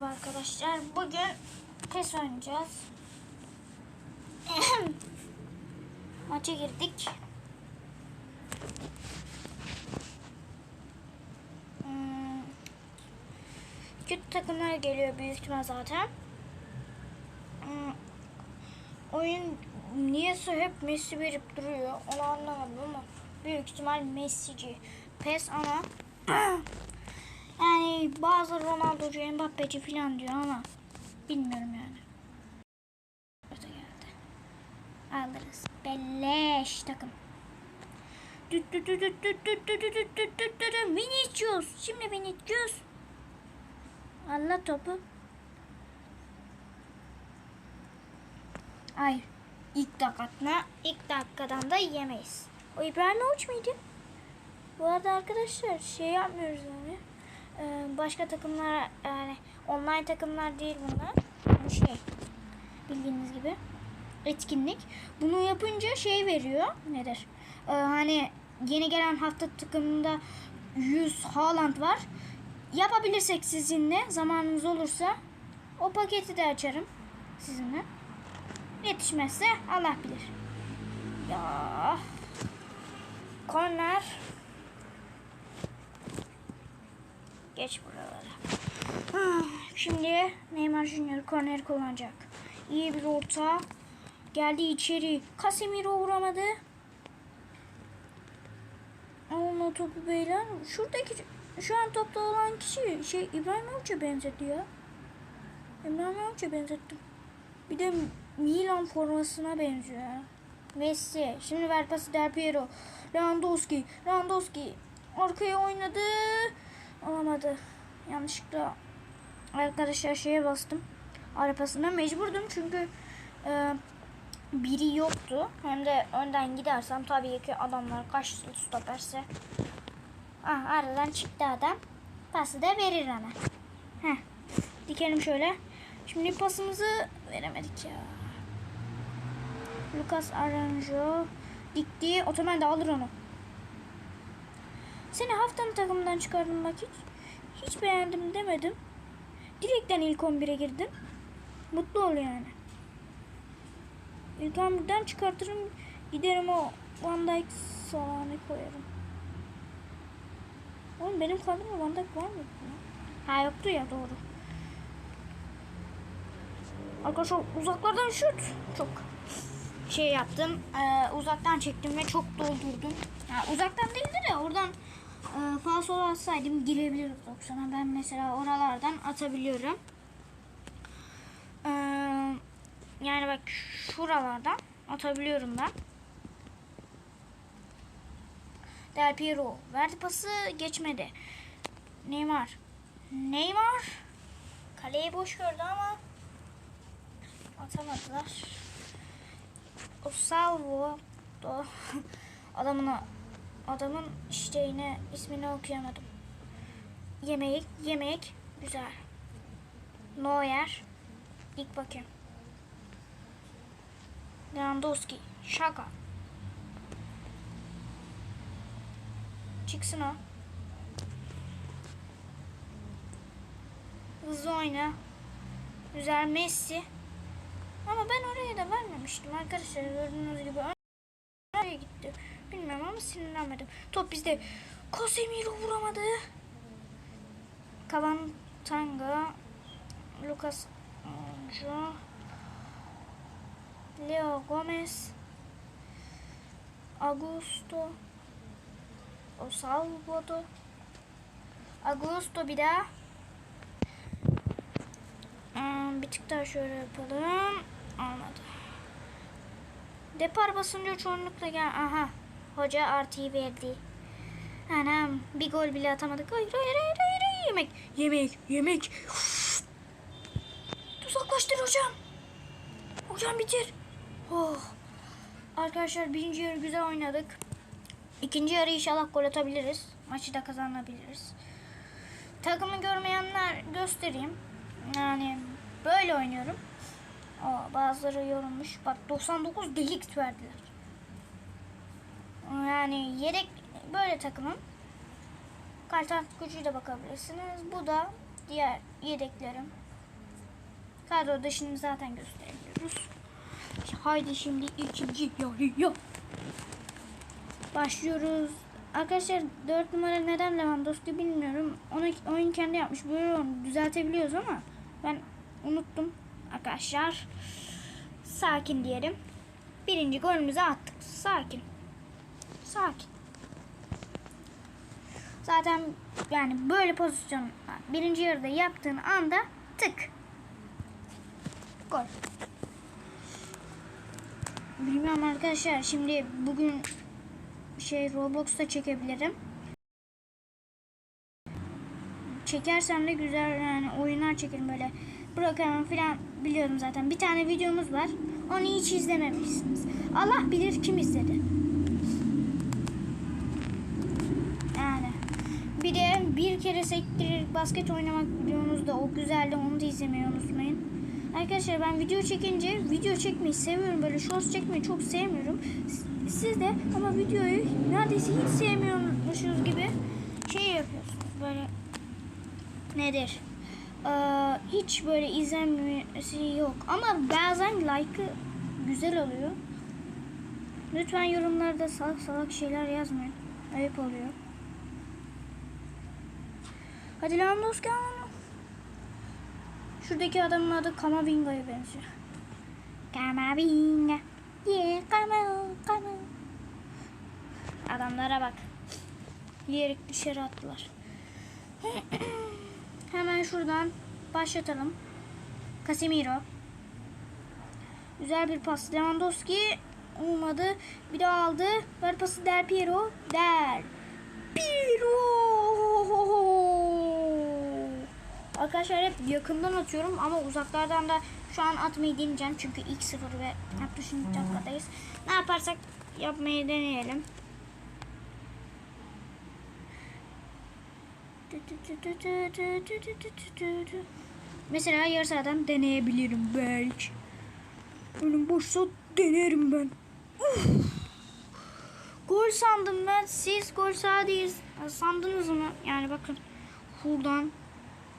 Arkadaşlar bugün PES oynayacağız. Maça girdik. Hmm. Kötü takımlar geliyor büyük ihtimal zaten. Hmm. Oyun niyeyse hep Messi verip duruyor. Onu anlamadım ama büyük ihtimal Messi'ci. PES ama Yani bazı Ronaldo Ronaldo'cu, Mbappe'ci falan diyor ama bilmiyorum yani. Burada geldi. Alırız. Belleş takım. Vinicius. Şimdi Vinicius. Allah topu. Hayır. İlk dakikada, ilk dakikadan da yemeyiz. O İbrahimovic miydi? Bu arada arkadaşlar şey yapmıyoruz yani. Ee, başka takımlar yani online takımlar değil bunlar. Bu şey bildiğiniz gibi etkinlik. Bunu yapınca şey veriyor. Nedir? Ee, hani yeni gelen hafta takımında 100 Haaland var. Yapabilirsek sizinle zamanınız olursa o paketi de açarım sizinle. Yetişmezse Allah bilir. Ya. Korner. Geç buralara. Ah, Şimdi Neymar Junior korner kullanacak. İyi bir orta. Geldi içeri. Casemiro vuramadı. Alın o topu beyler. Şuradaki şu an topta olan kişi şey İbrahimovic'e benzetti ya. İbrahimovic'e benzettim. Bir de Milan formasına benziyor. Messi. Şimdi ver pası Del Piero. Lewandowski. Lewandowski. Arkaya oynadı. Olamadı. Yanlışlıkla arkadaşlar şeye bastım. Arapasına mecburdum çünkü e, biri yoktu. Hem de önden gidersem tabii ki adamlar kaç stoperse. Ah aradan çıktı adam. Pası da verir hemen. Heh. Dikelim şöyle. Şimdi pasımızı veremedik ya. Lucas Aranjo dikti. Otomen de alır onu. Seni haftanın takımından çıkardım bak hiç. Hiç beğendim demedim. Direkten ilk 11'e girdim. Mutlu ol yani. İlk 11'den çıkartırım. Giderim o Van Dijk salağını koyarım. Oğlum benim kadroda Van Dijk var mı? Ha yoktu ya doğru. Arkadaşlar uzaklardan şut. Çok şey yaptım. e, uzaktan çektim ve çok doldurdum. Yani uzaktan değildi de oradan e, falso atsaydım girebilirdim 90'a. Ben mesela oralardan atabiliyorum. E, yani bak şuralardan atabiliyorum ben. Del Piero verdi pası geçmedi. Neymar. Neymar kaleyi boş gördü ama atamadılar. O salvo do adamın işte yine ismini okuyamadım. Yemek yemek güzel. Neuer ilk bakayım. Lewandowski şaka. Çıksın o. Hızlı oyna. Güzel Messi. Ama ben oraya da vermemiştim arkadaşlar. Gördüğünüz gibi oraya gitti. Bilmiyorum ama sinirlenmedim. Top bizde. Casemiro vuramadı. Kavan Tanga. Lucas Anjo. Leo Gomez. Augusto. O. Augusto bir daha. Hmm, bir tık daha şöyle yapalım. Olmadı. Depar basınca çoğunlukla gel. Aha. Hoca artıyı verdi. Anam bir gol bile atamadık. Hayır hayır hayır hayır. Yemek. Yemek. Yemek. Uf. Uzaklaştır hocam. Hocam bitir. Oh. Arkadaşlar birinci yarı güzel oynadık. İkinci yarı inşallah gol atabiliriz. Maçı da kazanabiliriz. Takımı görmeyenler göstereyim. Yani böyle oynuyorum. Aa, bazıları yorulmuş. Bak 99 delik verdiler. Yani yedek böyle takımım. Kartal gücüyle bakabilirsiniz. Bu da diğer yedeklerim. Kadroda şimdi zaten gösteriyoruz. Haydi şimdi ikinci yarıya. Başlıyoruz. Arkadaşlar 4 numara neden Lewandowski bilmiyorum. Onu oyun kendi yapmış. Böyle onu düzeltebiliyoruz ama ben unuttum arkadaşlar. Sakin diyelim. Birinci golümüzü attık. Sakin. Sakin. Zaten yani böyle pozisyon birinci yarıda yaptığın anda tık. Gol. Bilmiyorum arkadaşlar. Şimdi bugün şey Roblox'ta çekebilirim. Çekersem de güzel yani oyunlar çekerim böyle. Bırakamam falan biliyorum zaten. Bir tane videomuz var. Onu hiç izlememişsiniz. Allah bilir kim izledi. Yani. Bir de bir kere sektirir basket oynamak videomuz da o güzeldi. Onu da izlemeyi unutmayın. Arkadaşlar ben video çekince video çekmeyi seviyorum. Böyle shorts çekmeyi çok sevmiyorum. Siz de ama videoyu neredeyse hiç sevmiyormuşuz gibi şey yapıyorsunuz. Böyle nedir? Ee, hiç böyle izlenmesi yok. Ama bazen like'ı güzel oluyor. Lütfen yorumlarda salak salak şeyler yazmayın. Ayıp oluyor. Hadi Lewandowski alalım. Şuradaki adamın adı Kamavinga'ya benziyor. Kamavinga. Yeah, Kama, Kama. Adamlara bak. Yiyerek dışarı attılar. Hemen şuradan başlatalım. Casemiro. Güzel bir pas. Lewandowski olmadı. Bir daha aldı. Ver pası Del Piero. Del Piero. Arkadaşlar hep yakından atıyorum ama uzaklardan da şu an atmayı deneyeceğim. Çünkü ilk sıfır ve 60. dakikadayız. Ne yaparsak yapmayı deneyelim. Mesela yarı saatden deneyebilirim belki. Önüm boşsa denerim ben. Uf. Gol sandım ben. Siz gol sağ değil sandınız mı? Yani bakın. Buradan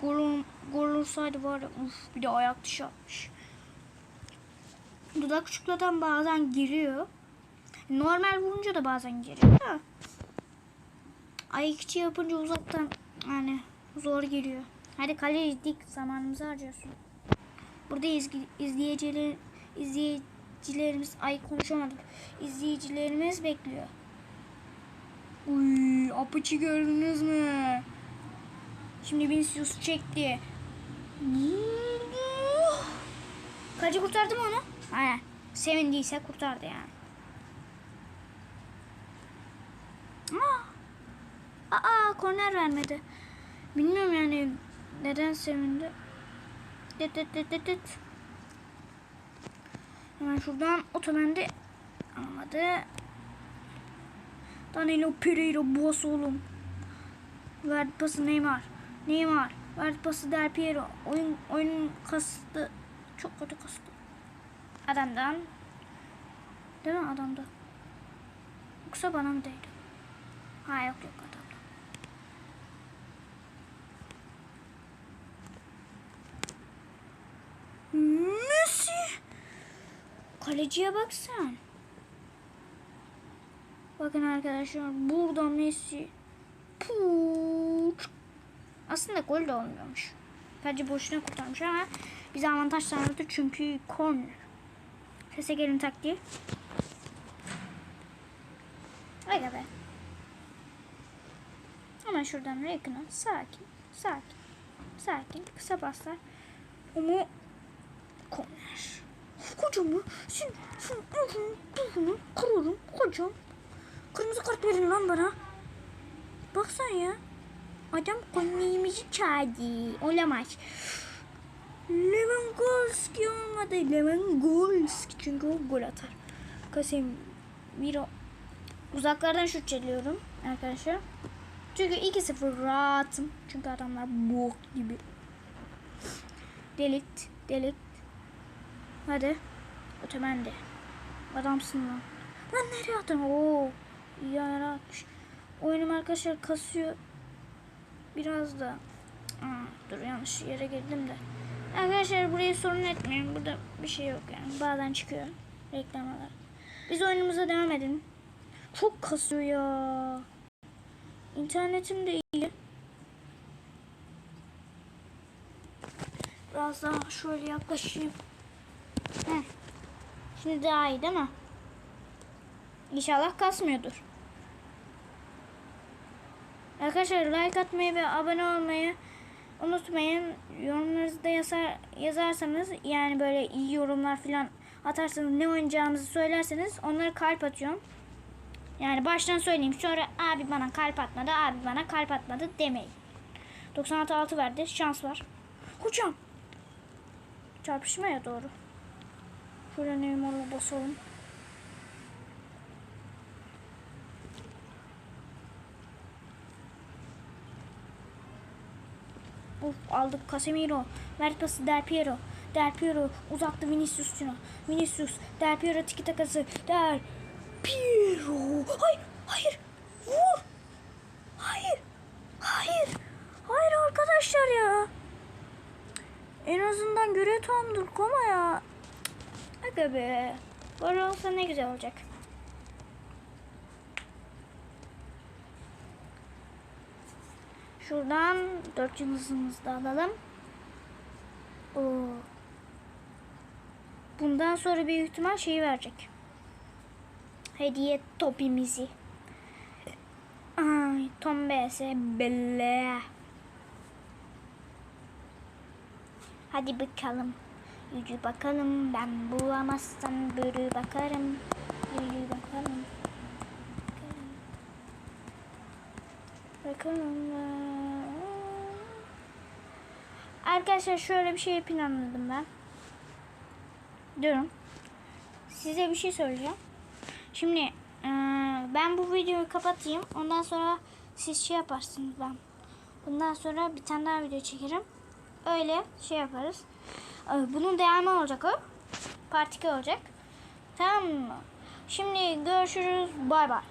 gol, gol olsaydı var ya. Uf, bir de ayak dışı atmış. Dudak çikolatan bazen giriyor. Normal vurunca da bazen giriyor. Da. Ayak yapınca uzaktan yani zor geliyor. Hadi kaleci dik zamanımızı harcıyorsun. Burada izgi, izleyiciler, izleyicilerimiz ay konuşamadım. İzleyicilerimiz bekliyor. Uy, apıçı gördünüz mü? Şimdi Vinicius çekti. Kaleci kurtardı mı onu? Aynen. Sevindiyse kurtardı yani. Aa, aa korner vermedi. Bilmiyorum yani neden sevindi. Dit dit dit dit dit. Hemen şuradan otomende almadı. Danilo Pereira boss oğlum. Verdi pası Neymar. Neymar. Verdi pası Del Piero. Oyun, oyun kastı. Çok kötü kastı. Adamdan. Değil mi adamda? Yoksa bana mı değdi? Ha yok yok adamda. Messi. Kaleciye bak sen. Bakın arkadaşlar burada Messi. Puç. Aslında gol de olmuyormuş. Sadece boşuna kurtarmış ama bize avantaj sağladı çünkü korner. Sese gelin taktiği. Aga be. Hemen şuradan yakına sakin, sakin, sakin, kısa paslar. Ama korner. Kocamı, sen, sen, uzun, uzun, kırarım, kocam. Kırmızı kart verin lan bana. Baksan ya. Adam konuğumuzu çağırdı. Olamaz. Lewandowski olmadı. Lewandowski çünkü o gol atar. Casemiro. Uzaklardan şut çeliyorum arkadaşlar. Çünkü 2-0 rahatım. Çünkü adamlar bok gibi. Delikt, delikt. Hadi. Ötemende. Adamsın lan. Lan nereye attın? Oo. İyi atmış. Oyunum arkadaşlar kasıyor. Biraz da. Aa, dur yanlış yere girdim de. Arkadaşlar burayı sorun etmeyin. Burada bir şey yok yani. Bazen çıkıyor reklamlar. Biz oyunumuza devam edelim. Çok kasıyor ya. İnternetim de iyi. Biraz daha şöyle yaklaşayım. Heh. Şimdi daha iyi değil mi? İnşallah kasmıyordur. Arkadaşlar like atmayı ve abone olmayı unutmayın. Yorumlarınızı da yazar, yazarsanız yani böyle iyi yorumlar falan atarsanız ne oynayacağımızı söylerseniz onlara kalp atıyorum. Yani baştan söyleyeyim. Sonra abi bana kalp atmadı, abi bana kalp atmadı demeyin. 96 6 verdi. Şans var. Hocam. Çarpışmaya doğru. Şöyle numaralı basalım. Uf aldık Casemiro. Ver pası Del Piero. Del Piero uzaktı Vinicius Junior. Vinicius Del Piero tiki takası. Del Piero. Hayır hayır. Vur. Hayır. Hayır. Hayır arkadaşlar ya. En azından görev tamamdır ama ya. Aga be. Böyle olsa ne güzel olacak. Şuradan dört yıldızımızı da alalım. Oo. Bundan sonra büyük ihtimal şeyi verecek. Hediye topimizi. Ay, Tom BS belle. Hadi bakalım. Yürü bakalım. Ben bulamazsam bürü bakarım. Yürü bakalım. Bakalım. Bakalım. Arkadaşlar şöyle bir şey planladım ben. Diyorum. Size bir şey söyleyeceğim. Şimdi eee, ben bu videoyu kapatayım. Ondan sonra siz şey yaparsınız ben. Bundan sonra bir tane daha video çekerim. Öyle şey yaparız. Ee, Bunun devamı olacak o. Part 2 olacak. Tamam mı? Şimdi görüşürüz. Bay bay.